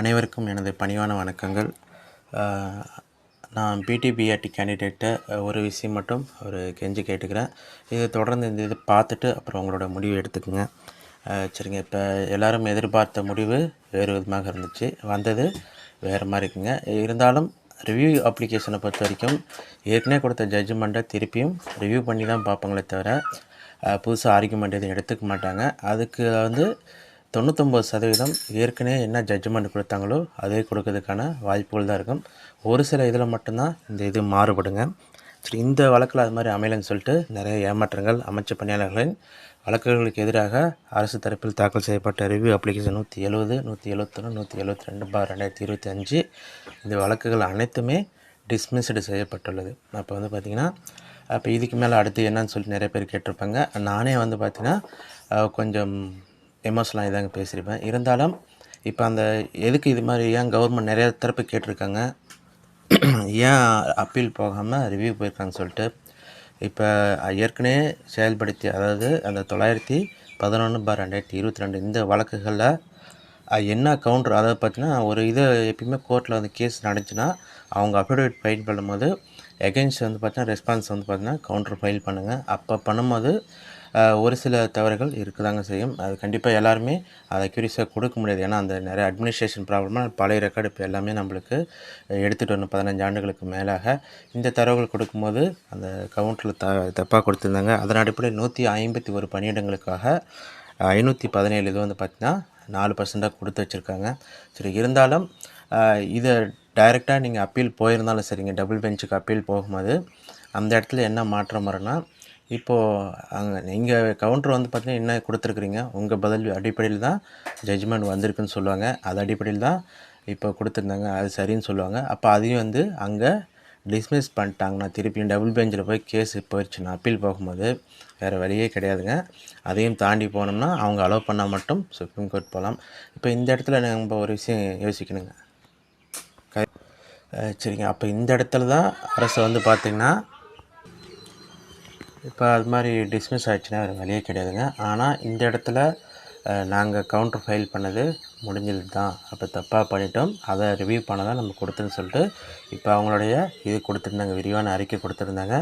அனைவருக்கும் எனது பணிவான வணக்கங்கள். நான் பிடிபிஆர்டி கேண்டிடேட்டை ஒரு விஷயம் மட்டும் ஒரு கெஞ்சி கேட்டுக்கிறேன். இது தொடர்ந்து இந்த இது பார்த்துட்டு அப்புறம் உங்களோட முடிவு எடுத்துக்கோங்க. சரிங்க. இப்போ எல்லாரும் எதிர்பார்த்த முடிவு வேறு விதமாக இருந்துச்சு. வந்தது வேறு மாதிரி இருக்குங்க. இருந்தாலும் ரிவ்யூ அப்ளிகேஷனை பொறுத்த வரைக்கும் ஏற்கனவே கொடுத்த ஜட்ஜ்மெண்ட்டை திருப்பியும் ரிவ்யூ பண்ணி தான் பார்ப்பாங்களே தவிர புதுசாக ஆர்குமெண்ட் எதுவும் எடுத்துக்க மாட்டாங்க. அதுக்கு வந்து தொண்ணூத்தொம்பது சதவீதம் ஏற்கனவே என்ன ஜட்ஜ்மெண்ட் கொடுத்தாங்களோ அதே கொடுக்கறதுக்கான வாய்ப்புகள் தான் இருக்கும். ஒரு சில இதில் மட்டும்தான் இந்த இது மாறுபடுங்க. சரி இந்த வழக்கில் அது மாதிரி அமையலைன்னு சொல்லிட்டு நிறைய ஏமாற்றங்கள் அமைச்சர் பணியாளர்களின் வழக்குகளுக்கு எதிராக அரசு தரப்பில் தாக்கல் செய்யப்பட்ட ரிவ்யூ அப்ளிகேஷன் நூற்றி எழுபது நூற்றி எழுபத்தொன்று நூற்றி எழுபத்தி ரெண்டு பார் ரெண்டாயிரத்தி இருபத்தி அஞ்சு. இந்த வழக்குகள் அனைத்துமே டிஸ்மிஸ்டு செய்யப்பட்டுள்ளது. அப்போ வந்து பார்த்திங்கன்னா அப்போ இதுக்கு மேலே அடுத்து என்னன்னு சொல்லிட்டு நிறைய பேர் கேட்டிருப்பாங்க. நானே வந்து பார்த்திங்கன்னா கொஞ்சம் எமோஷனலாக இதாங்க பேசியிருப்பேன். இருந்தாலும் இப்போ அந்த எதுக்கு இது மாதிரி ஏன் கவர்மெண்ட் நிறைய தரப்பு கேட்டிருக்காங்க? ஏன் அப்பீல் போகாமல் ரிவ்யூ போயிருக்காங்கன்னு சொல்லிட்டு இப்போ ஏற்கனவே செயல்படுத்தி அதாவது அந்த தொள்ளாயிரத்தி பதினொன்று பார் ரெண்டாயிரத்தி இருபத்தி ரெண்டு இந்த வழக்குகளில் என்ன கவுண்டர் அதாவது பார்த்தீங்கன்னா ஒரு இது எப்பயுமே கோர்ட்டில் வந்து கேஸ் நடந்துச்சுன்னா அவங்க அஃபிடவிட் ஃபைல் பண்ணும்போது எகென்ஸ்ட் வந்து பார்த்தீங்கன்னா ரெஸ்பான்ஸ் வந்து பார்த்தீங்கன்னா கவுண்டர் ஃபைல் பண்ணுங்கள் அப்போ பண்ணும்போது ஒரு சில தவறுகள் இருக்குதாங்க செய்யும். அது கண்டிப்பாக எல்லாருமே அதை அக்யூரிஸாக கொடுக்க முடியாது. ஏன்னா அந்த நிறைய அட்மினிஸ்ட்ரேஷன் ப்ராப்ளமாக பழைய ரெக்கார்டு இப்போ எல்லாமே நம்மளுக்கு எடுத்துகிட்டு வரணும் பதினஞ்சு ஆண்டுகளுக்கு மேலாக இந்த தரவுகள் கொடுக்கும்போது அந்த கவுண்டரில் த தப்பாக கொடுத்துருந்தாங்க. அதன் அடிப்படையில் நூற்றி ஐம்பத்தி ஒரு பணியிடங்களுக்காக ஐநூற்றி பதினேழு இது வந்து பார்த்திங்கன்னா நாலு பர்சண்ட்டாக கொடுத்து வச்சுருக்காங்க. சரி இருந்தாலும் இதை டைரெக்டாக நீங்கள் அப்பீல் போயிருந்தாலும் சரிங்க. டபுள் பெஞ்சுக்கு அப்பீல் போகும்போது அந்த இடத்துல என்ன மாற்றம் வரும்னா இப்போது அங்கே நீங்கள் கவுண்டர் வந்து பார்த்தீங்கன்னா என்ன கொடுத்துருக்குறீங்க? உங்கள் பதில் அடிப்படையில் தான் ஜட்ஜ்மெண்ட் வந்திருக்குன்னு சொல்லுவாங்க. அது அடிப்படையில் தான் இப்போ கொடுத்துருந்தாங்க. அது சரின்னு சொல்லுவாங்க. அப்போ அதையும் வந்து அங்கே டிஸ்மிஸ் பண்ணிட்டாங்கன்னா திருப்பியும் டபுள் பெஞ்சில் போய் கேஸ் போயிடுச்சுன்னா அப்பீல் போகும்போது வேறு வழியே கிடையாதுங்க. அதையும் தாண்டி போனோம்னா அவங்க அலோவ் பண்ணால் மட்டும் சுப்ரீம் கோர்ட் போகலாம் இப்போ இந்த இடத்துல நம்ம ஒரு விஷயம் யோசிக்கணுங்க. சரிங்க. அப்போ இந்த இடத்துல தான் அரசு வந்து பார்த்திங்கன்னா இப்போ அது மாதிரி டிஸ்மிஸ் ஆகிடுச்சுன்னா வேறு வழியே கிடையாதுங்க. ஆனால் இந்த இடத்துல நாங்கள் கவுண்டர் ஃபைல் பண்ணது முடிஞ்சது தான். அப்போ தப்பாக பண்ணிட்டோம். அதை ரிவ்யூ பண்ண தான் நம்ம கொடுத்துன்னு சொல்லிட்டு இப்போ அவங்களுடைய இது கொடுத்துருந்தாங்க. விரிவான அறிக்கை கொடுத்துருந்தாங்க.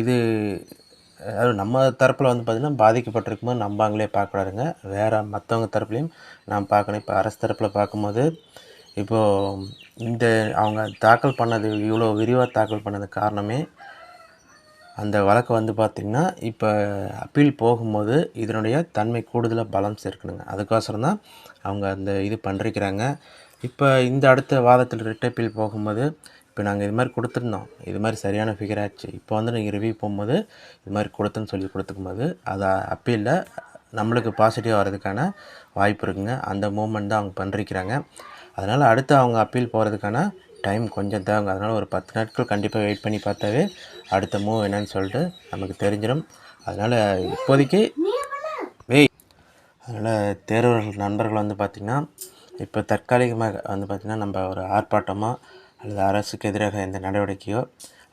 இது அதாவது நம்ம தரப்பில் வந்து பார்த்திங்கன்னா பாதிக்கப்பட்டிருக்குமோ நம்ம அவங்களே பார்க்கக்கூடாதுங்க வேறு மற்றவங்க தரப்புலையும் நாம் பார்க்கணும் இப்போ அரசு தரப்பில் பார்க்கும்போது இப்போது இந்த அவங்க தாக்கல் பண்ணது இவ்வளோ விரிவாக தாக்கல் பண்ணது காரணமே அந்த வழக்கு வந்து பார்த்திங்கன்னா இப்போ அப்பீல் போகும்போது இதனுடைய தன்மை கூடுதலாக பலம் சேர்க்கணுங்க அதுக்கோசரம் தான் அவங்க அந்த இது பண்ணிருக்கிறாங்க இப்போ இந்த அடுத்த வாதத்தில் ரிட் அப்பீல் போகும்போது இப்போ நாங்கள் இது மாதிரி கொடுத்துருந்தோம். இது மாதிரி சரியான ஃபிகர் ஆச்சு. இப்போ வந்து நீங்கள் ரிவ்யூ போகும்போது இது மாதிரி கொடுத்துன்னு சொல்லி கொடுத்துக்கும்போது அது அப்பீலில் நம்மளுக்கு பாசிட்டிவ் வர்றதுக்கான வாய்ப்பு இருக்குங்க. அந்த மூமெண்ட் தான் அவங்க பண்ணிருக்கிறாங்க அதனால் அடுத்து அவங்க அப்பீல் போகிறதுக்கான டைம் கொஞ்சம் தாங்க. அதனால் ஒரு பத்து நாட்கள் கண்டிப்பாக வெயிட் பண்ணி பார்த்தாவே அடுத்த மூவ் என்னன்னு சொல்லிட்டு நமக்கு தெரிஞ்சிடும். அதனால் இப்போதைக்கு வெய் அதனால் தேர்வர்கள் நண்பர்கள் வந்து பார்த்திங்கன்னா இப்போ தற்காலிகமாக வந்து பார்த்திங்கன்னா நம்ம ஒரு ஆர்ப்பாட்டமோ அல்லது அரசுக்கு எதிராக எந்த நடவடிக்கையோ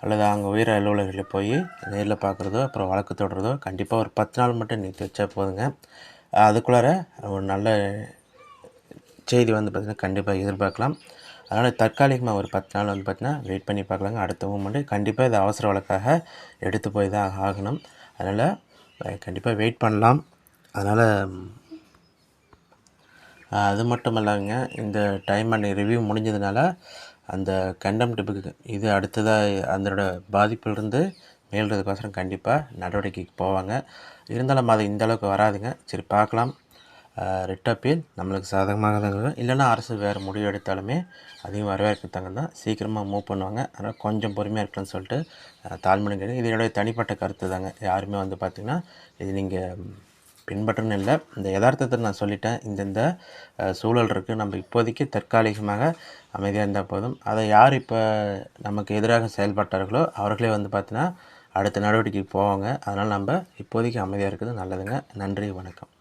அல்லது அவங்க உயிர அலுவலர்களில் போய் நேரில் பார்க்குறதோ அப்புறம் வழக்கு தொடர்றதோ கண்டிப்பாக ஒரு பத்து நாள் மட்டும் நிறுத்தி வச்சா போதுங்க. அதுக்குள்ளார ஒரு நல்ல செய்தி வந்து பார்த்திங்கன்னா கண்டிப்பாக எதிர்பார்க்கலாம். அதனால் தற்காலிகமாக ஒரு பத்து நாள் வந்து பார்த்திங்கன்னா வெயிட் பண்ணி பார்க்கலாங்க. அடுத்த மூமெண்ட்டு கண்டிப்பாக இது அவசர வழக்காக எடுத்து போய் தான் ஆகணும். அதனால் கண்டிப்பாக வெயிட் பண்ணலாம். அதனால் அது மட்டும் இல்லைங்க இந்த டைம் அண்ட் ரிவ்யூ முடிஞ்சதுனால அந்த கண்டெம்ட்டுக்கு இது அடுத்ததாக அதனோட பாதிப்பிலிருந்து மேல்றதுக்கோசரம் கண்டிப்பாக நடவடிக்கைக்கு போவாங்க. இருந்தாலும் அது இந்த அளவுக்கு வராதுங்க. சரி பார்க்கலாம். ரிட் அப்பீல் நம்மளுக்கு சாதகமாக தான் இருக்கும். இல்லைன்னா அரசு வேறு முடிவு எடுத்தாலுமே அதையும் வரவேற்கத்தாங்க தான் சீக்கிரமாக மூவ் பண்ணுவாங்க. அதனால் கொஞ்சம் பொறுமையாக இருக்கணும்னு சொல்லிட்டு அஹ், கேட்கு இது என்னுடைய தனிப்பட்ட கருத்து தாங்க. யாருமே வந்து பார்த்திங்கன்னா இது நீங்கள் பின்பற்றணும் இல்லை. இந்த யதார்த்தத்தை நான் சொல்லிட்டேன். இந்தந்த சூழல் இருக்குது நம்ம இப்போதைக்கு தற்காலிகமாக அமைதியாக இருந்தால் போதும். அதை யார் இப்போ நமக்கு எதிராக செயல்பட்டார்களோ அவர்களே வந்து பார்த்திங்கன்னா அடுத்த நடவடிக்கைக்கு போவாங்க. அதனால் நம்ம இப்போதைக்கு அமைதியாக இருக்கிறது நல்லதுங்க. நன்றி வணக்கம்.